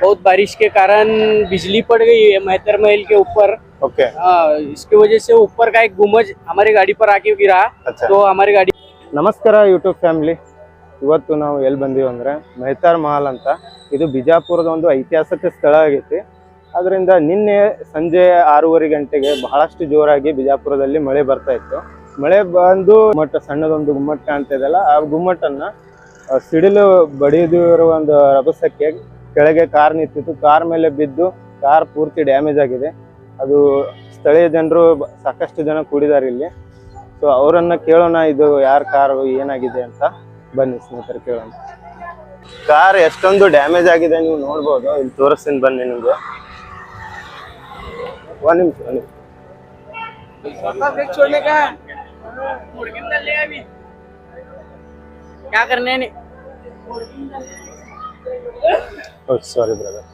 बहुत बारिश के कारण बिजली पड़ गई है मेहतर महल के ऊपर ओके हाँ, इसकी वजह से ऊपर का एक गुमज हमारी गाड़ी पर आके गिरा अच्छा तो हमारी गाड़ी ನಮಸ್ಕಾರ ಯೂಟ್ಯೂಬ್ ಫ್ಯಾಮಿಲಿ ಇವತ್ತು ನಾವು ಎಲ್ಲಿ ಬಂದೀವಿ ಅಂದ್ರೆ ಮೆಹತಾರ್ ಮಹಲ್ ಅಂತ ಇದು ಬಿಜಾಪುರದ ಒಂದು ಐತಿಹಾಸಿಕ ಸ್ಥಳ ಆಗೈತಿ ಅದರಿಂದ ನಿನ್ನೆ ಸಂಜೆ ಆರೂವರೆ ಗಂಟೆಗೆ ಬಹಳಷ್ಟು ಜೋರಾಗಿ ಬಿಜಾಪುರದಲ್ಲಿ ಮಳೆ ಬರ್ತಾ ಇತ್ತು ಮಳೆ ಬಂದು ಗುಮ್ಮಟ ಸಣ್ಣದೊಂದು ಗುಮ್ಮಟ್ ಕಾಣ್ತಾ ಇದೆಯಲ್ಲ ಆ ಗುಮ್ಮಟನ್ನ ಆ, ಸಿಡಿಲು ಬಡಿದಿರುವ ಒಂದು ರಭಸಕ್ಕೆ ಕೆಳಗೆ ಕಾರ್ ನಿಂತಿತ್ತು. ಕಾರ್ ಮೇಲೆ ಬಿದ್ದು ಕಾರ್ ಪೂರ್ತಿ ಡ್ಯಾಮೇಜ್ ಆಗಿದೆ. ಅದು ಸ್ಥಳೀಯ ಜನರು ಸಾಕಷ್ಟು ಜನ ಕೂಡಿದ್ದಾರೆ ಇಲ್ಲಿ. ಸೊ ಅವರನ್ನು ಕೇಳೋಣ, ಇದು ಯಾರ ಕಾರು, ಏನಾಗಿದೆ ಅಂತ. ಬನ್ನಿ ಸ್ನೇಹಿತರೆ, ಕೇಳೋಣ. ಕಾರ್ ಎಷ್ಟೊಂದು ಡ್ಯಾಮೇಜ್ ಆಗಿದೆ ನೀವು ನೋಡ್ಬೋದು. ಇಲ್ಲಿ ತೋರಿಸ್ತೀನಿ ಬನ್ನಿ ನಿಮ್ಗೆ. ಒಂದ್ ನಿಮಿಷ ಒಂದ್ ನಿಮಿಷ. छोड़ने का क्या करने ने ಸಾರಿ ಬ್ರದರ್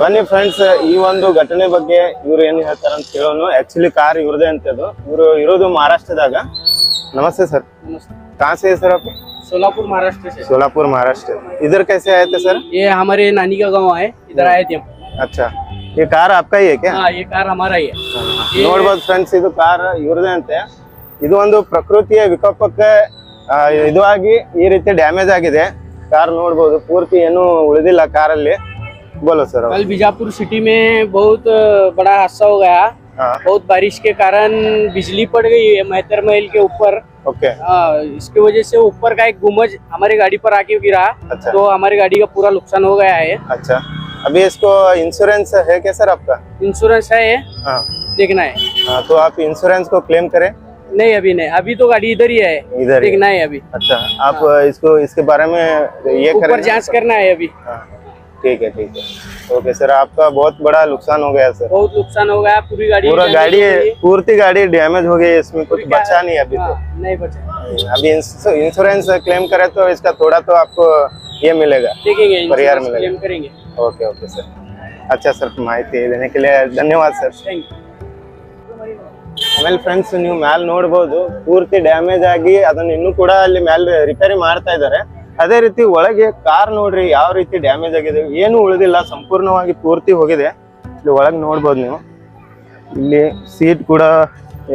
ಬನ್ನಿ ಫ್ರೆಂಡ್ಸ್ ಈ ಒಂದು ಘಟನೆ ಬಗ್ಗೆ ಇವ್ರು ಏನ್ ಹೇಳ್ತಾರ ಅಂತ ಕೇಳೋಣ ಆಕ್ಚುಲಿ ಕಾರ್ ಇವ್ರದೇ ಅಂತದ್ದು ಇವ್ರು ಇರೋದು ಮಹಾರಾಷ್ಟ್ರದಾಗ ನಮಸ್ತೆ ಸರ್ नमस्ते कहाँ से है सर आप सोलापुर महाराष्ट्र से सोलापुर महाराष्ट्र इधर कैसे आए थे सर ये हमारे नानी का गांव है इधर आए थे हम अच्छा ये कार आपका ही है क्या हाँ ये कार हमारा ही है ये- ನೋಡ್ಬೋದು ಫ್ರೆಂಡ್ಸ್ ಇದು ಕಾರ್ ಇವ್ರದೇ ಅಂತೆ ಇದು ಒಂದು ಪ್ರಕೃತಿಯ ವಿಕೋಪಕ್ಕೆ ಆ, ಇದು ಆಗಿ ಈ ರೀತಿ ಡ್ಯಾಮೇಜ್ ಆಗಿದೆ ಕಾರ್ ನೋಡ್ಬೋದು ಪೂರ್ತಿ ಏನು ಉಳಿದಿಲ್ಲ ಕಾರಲ್ಲಿ ಬೋಲೋ ಸರ್ कल बीजापुर सिटी में बहुत बड़ा हादसा हो गया हाँ बहुत बारिश के कारण बिजली पड़ गई है मेहतर महल के ऊपर ओके हाँ, इसकी वजह से ऊपर का एक गुमज हमारी गाड़ी पर आके गिरा अच्छा तो हमारी गाड़ी का पूरा नुकसान हो गया है अच्छा अभी इसको इंश्योरेंस है क्या सर आपका इंश्योरेंस है हाँ देखना है हाँ तो आप इंश्योरेंस को क्लेम करें नहीं अभी नहीं। अभी तो गाड़ी इधर ही है। इधर देखना है। अभी। अच्छा आप हाँ। इसको इसके बारे में ये ऊपर जाँच करना है अभी। हाँ। ठीक है ठीक है। ओके सर आपका बहुत बड़ा नुकसान हो गया सर। बहुत नुकसान हो गया पूरी गाड़ी पूरा गाड़ी पूर्ति गाड़ी डैमेज हो गई इसमें कुछ बचा नहीं अभी तो। हाँ, नहीं बचा। हम्म, अभी इंश्योरेंस क्लेम करे तो इसका थोड़ा तो आपको ये मिलेगा। परिहार मिलेगा। Okay okay sir. अच्छा सर माहिती देने के लिए धन्यवाद सर। थैंक यू ಆಮೇಲೆ ಫ್ರೆಂಡ್ಸ್ ನೀವು ಮ್ಯಾಲ್ ನೋಡ್ಬೋದು, ಪೂರ್ತಿ ಡ್ಯಾಮೇಜ್ ಆಗಿ ಅದನ್ನ ಇನ್ನೂ ಕೂಡ ಅಲ್ಲಿ ಮ್ಯಾಲ್ ರಿಪೇರಿ ಮಾಡ್ತಾ ಇದ್ದಾರೆ. ಅದೇ ರೀತಿ ಒಳಗೆ ಕಾರ್ ನೋಡ್ರಿ, ಯಾವ ರೀತಿ ಡ್ಯಾಮೇಜ್ ಆಗಿದೆ, ಏನು ಉಳಿದಿಲ್ಲ, ಸಂಪೂರ್ಣವಾಗಿ ಪೂರ್ತಿ ಹೋಗಿದೆ. ಇಲ್ಲಿ ಒಳಗೆ ನೋಡ್ಬೋದು ನೀವು. ಇಲ್ಲಿ ಸೀಟ್ ಕೂಡ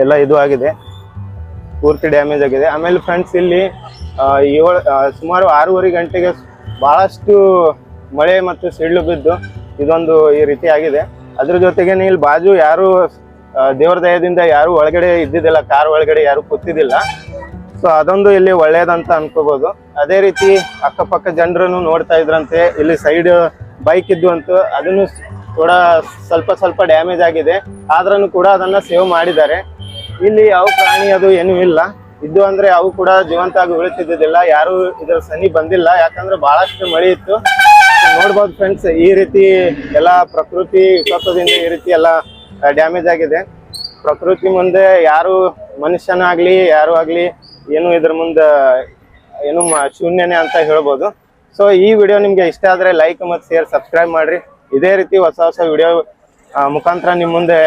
ಎಲ್ಲ ಇದು ಆಗಿದೆ. ಪೂರ್ತಿ ಡ್ಯಾಮೇಜ್ ಆಗಿದೆ. ಆಮೇಲೆ ಫ್ರೆಂಡ್ಸ್ ಇಲ್ಲಿ ಏಳು ಸುಮಾರು ಆರೂವರೆ ಗಂಟೆಗೆ ಬಹಳಷ್ಟು ಮಳೆ ಮತ್ತು ಸಿಡ್ಲು ಬಿದ್ದು ಇದೊಂದು ಈ ರೀತಿ ಆಗಿದೆ. ಅದ್ರ ಜೊತೆಗೆ ಇಲ್ಲಿ ಬಾಜು ಯಾರು ದೇವ್ರ ದಯದಿಂದ ಯಾರು ಒಳಗಡೆ ಇದ್ದಿದ್ದಿಲ್ಲ, ಕಾರ್ ಒಳಗಡೆ ಯಾರು ಕೂತಿದ್ದಿಲ್ಲ. ಸೊ ಅದೊಂದು ಇಲ್ಲಿ ಒಳ್ಳೇದಂತ ಅನ್ಕೋಬಹುದು ಅದೇ ರೀತಿ ಅಕ್ಕಪಕ್ಕ ಜನರನ್ನು ನೋಡ್ತಾ ಇದ್ರಂತೆ. ಇಲ್ಲಿ ಸೈಡ್ ಬೈಕ್ ಇದ್ದು ಅಂತ ಅದನ್ನು ಕೂಡ ಸ್ವಲ್ಪ ಸ್ವಲ್ಪ ಡ್ಯಾಮೇಜ್ ಆಗಿದೆ. ಆದ್ರೂ ಕೂಡ ಅದನ್ನ ಸೇವ್ ಮಾಡಿದ್ದಾರೆ. ಇಲ್ಲಿ ಯಾವ ಪ್ರಾಣಿ ಅದು ಏನೂ ಇಲ್ಲ. ಇದ್ದು ಅಂದ್ರೆ ಅವು ಕೂಡ ಜೀವಂತ ಆಗಿ ಉಳಿತಿದ್ದಿಲ್ಲ ಯಾರು ಇದರ ಸನಿ ಬಂದಿಲ್ಲ. ಯಾಕಂದ್ರೆ ಬಹಳಷ್ಟು ಮಳೆ ಇತ್ತು. ನೋಡ್ಬೋದು ಫ್ರೆಂಡ್ಸ್ ಈ ರೀತಿ ಎಲ್ಲ ಪ್ರಕೃತಿ ವಿಕೋಪದಿಂದ ಈ ರೀತಿ ಎಲ್ಲ ಡ್ಯಾಮೇಜ್ ಆಗಿದೆ. ಪ್ರಕೃತಿ ಮುಂದೆ ಯಾರು ಮನುಷ್ಯನಾಗ್ಲಿ ಯಾರು ಆಗ್ಲಿ ಏನು ಇದ್ರ ಮುಂದೆ ಏನು ಶೂನ್ಯನೇ ಅಂತ ಹೇಳ್ಬೋದು. ಸೊ ಈ ವಿಡಿಯೋ ನಿಮ್ಗೆ ಇಷ್ಟ ಆದ್ರೆ ಲೈಕ್ ಮತ್ತು ಶೇರ್ ಸಬ್ಸ್ಕ್ರೈಬ್ ಮಾಡ್ರಿ. ಇದೇ ರೀತಿ ಹೊಸ ಹೊಸ ವಿಡಿಯೋ ಮುಖಾಂತರ ನಿಮ್ಮ ಮುಂದೆ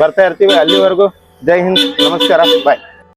ಬರ್ತಾ ಇರ್ತೀವಿ. ಅಲ್ಲಿವರೆಗೂ ಜೈ ಹಿಂದ್. ನಮಸ್ಕಾರ. ಬಾಯ್